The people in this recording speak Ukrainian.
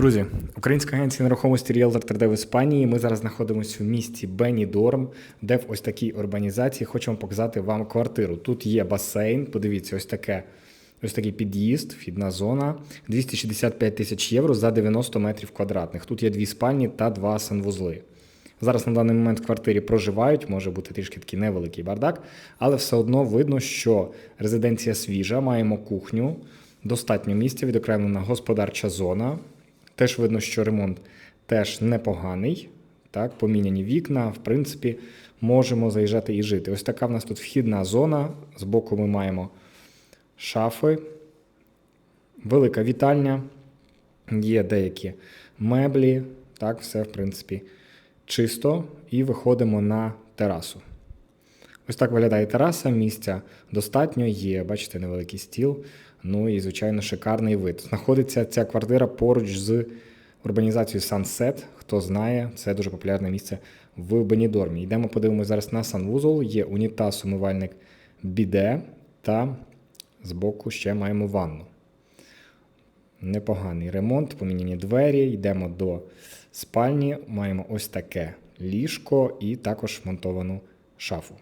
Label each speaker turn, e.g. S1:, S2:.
S1: Друзі, українська агенція нерухомості Realtor 3D в Іспанії. Ми зараз знаходимося в місті Бенідорм, де в ось такій урбанізації хочемо показати вам квартиру. Тут є басейн. Подивіться, ось таке. Ось такий під'їзд, вхідна зона, 265 тисяч євро за 90 метрів квадратних. Тут є дві спальні та два санвузли. Зараз на даний момент в квартирі проживають, може бути трішки такий невеликий бардак, але все одно видно, що резиденція свіжа, маємо кухню, достатньо місця, відокремлена господарча зона. Теж видно, що ремонт теж непоганий. Так, поміняні вікна, в принципі, можемо заїжджати і жити. Ось така в нас тут вхідна зона. Збоку ми маємо шафи, велика вітальня, є деякі меблі. Так, все, в принципі, чисто. І виходимо на терасу. Ось так виглядає тераса, місця достатньо, є, бачите, невеликий стіл. Ну і, звичайно, шикарний вид. Знаходиться ця квартира поруч з урбанізацією Sunset. Хто знає, це дуже популярне місце в Бенідормі. Йдемо подивимося зараз на санвузол. Є унітаз, умивальник біде та збоку ще маємо ванну. Непоганий ремонт, поміняні двері. Йдемо до спальні. Маємо ось таке ліжко і також монтовану шафу.